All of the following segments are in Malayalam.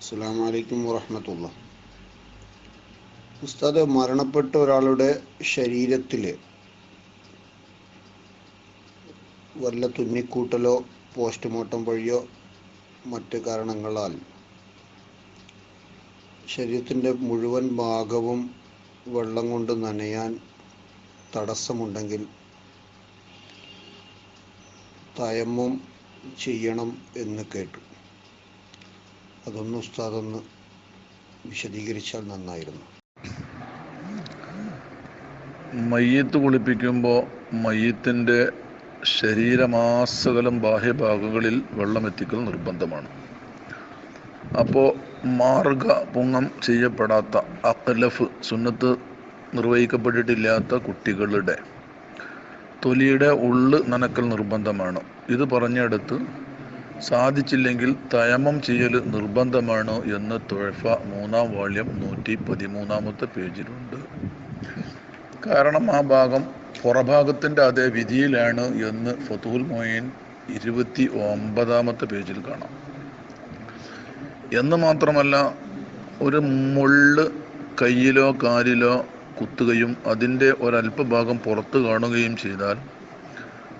അസ്സാം വലൈക്കും വറഹമത്തുള്ള. ഉസ്താദ് മരണപ്പെട്ട ഒരാളുടെ ശരീരത്തിൽ വല്ല തുന്നിക്കൂട്ടലോ പോസ്റ്റ്മോർട്ടം വഴിയോ മറ്റ് കാരണങ്ങളാൽ ശരീരത്തിന്റെ മുഴുവൻ ഭാഗവും വെള്ളം കൊണ്ട് നനയാൻ തടസ്സമുണ്ടെങ്കിൽ തയമ്മം ചെയ്യണം എന്ന് കേട്ടു. അതൊന്ന് ഉസ്താദൊന്ന് വിശദീകരിച്ചാൽ നന്നായിരുന്നു. മയ്യത്ത് കുളിപ്പിക്കുമ്പോൾ മയ്യത്തിന്റെ ശരീരമാസകലം ബാഹ്യഭാഗങ്ങളിൽ വെള്ളമെത്തിക്കൽ നിർബന്ധമാണ്. അപ്പോൾ മാർഗ പുങ്ങം ചെയ്യപ്പെടാത്ത അക്കലഫ് സുന്നത്ത് നിർവഹിക്കപ്പെട്ടിട്ടില്ലാത്ത കുട്ടികളുടെ തൊലിയുടെ ഉള്ള് നനക്കൽ നിർബന്ധമാണ്. ഇത് പറഞ്ഞെടുത്ത് സാധിച്ചില്ലെങ്കിൽ തയമം ചെയ്യൽ നിർബന്ധമാണ് എന്ന് തുഴഫ മൂന്നാം വാള്യം നൂറ്റി പതിമൂന്നാമത്തെ പേജിലുണ്ട്. കാരണം ആ ഭാഗം പുറഭാഗത്തിന്റെ അതേ വിധിയിലാണ് എന്ന് ഫതുൽ മൊയിൻ ഇരുപത്തി ഒമ്പതാമത്തെ പേജിൽ കാണാം. എന്ന് മാത്രമല്ല ഒരു മുള്ള് കയ്യിലോ കാലിലോ കുത്തുകയും അതിന്റെ ഒരല്പഭാഗം പുറത്ത് കാണുകയും ചെയ്താൽ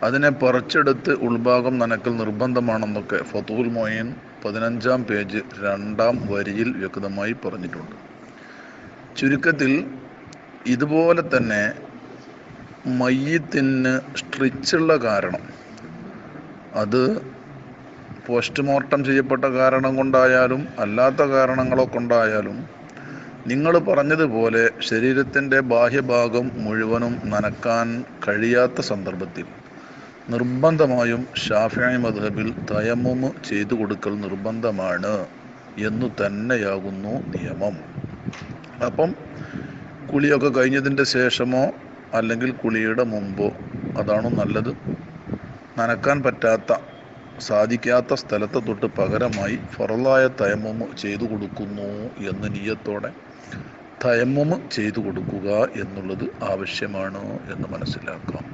അതിനെ പറിച്ചെടുത്ത് ഉൾഭാഗം നനക്കൽ നിർബന്ധമാണെന്നൊക്കെ ഫതുൽ മൊയിൻ പതിനഞ്ചാം പേജ് രണ്ടാം വരിയിൽ വ്യക്തമായി പറഞ്ഞിട്ടുണ്ട്. ചുരുക്കത്തിൽ ഇതുപോലെ തന്നെ മയ്യത്തിന് സ്ട്രിച്ചുള്ള കാരണം അത് പോസ്റ്റ്മോർട്ടം ചെയ്യപ്പെട്ട കാരണം കൊണ്ടായാലും അല്ലാത്ത കാരണങ്ങളോ കൊണ്ടായാലും നിങ്ങൾ പറഞ്ഞതുപോലെ ശരീരത്തിന്റെ ബാഹ്യഭാഗം മുഴുവനും നനക്കാൻ കഴിയാത്ത സന്ദർഭത്തിൽ നിർബന്ധമായും ഷാഫിയായി മധബിൽ തയമും ചെയ്തു കൊടുക്കൽ നിർബന്ധമാണ് എന്നു തന്നെയാകുന്നു നിയമം. അപ്പം കുളിയൊക്കെ കഴിഞ്ഞതിന്റെ ശേഷമോ അല്ലെങ്കിൽ കുളിയുടെ മുമ്പോ അതാണ് നല്ലത്? നനക്കാൻ പറ്റാത്ത സാധിക്കാത്ത സ്ഥലത്തെ തൊട്ട് പകരമായി ഫറലായ തയമ്മു ചെയ്തു കൊടുക്കുന്നു എന്ന നീയത്തോടെ തയമ്മു ചെയ്തു കൊടുക്കുക എന്നുള്ളത് ആവശ്യമാണ് എന്ന് മനസ്സിലാക്കാം.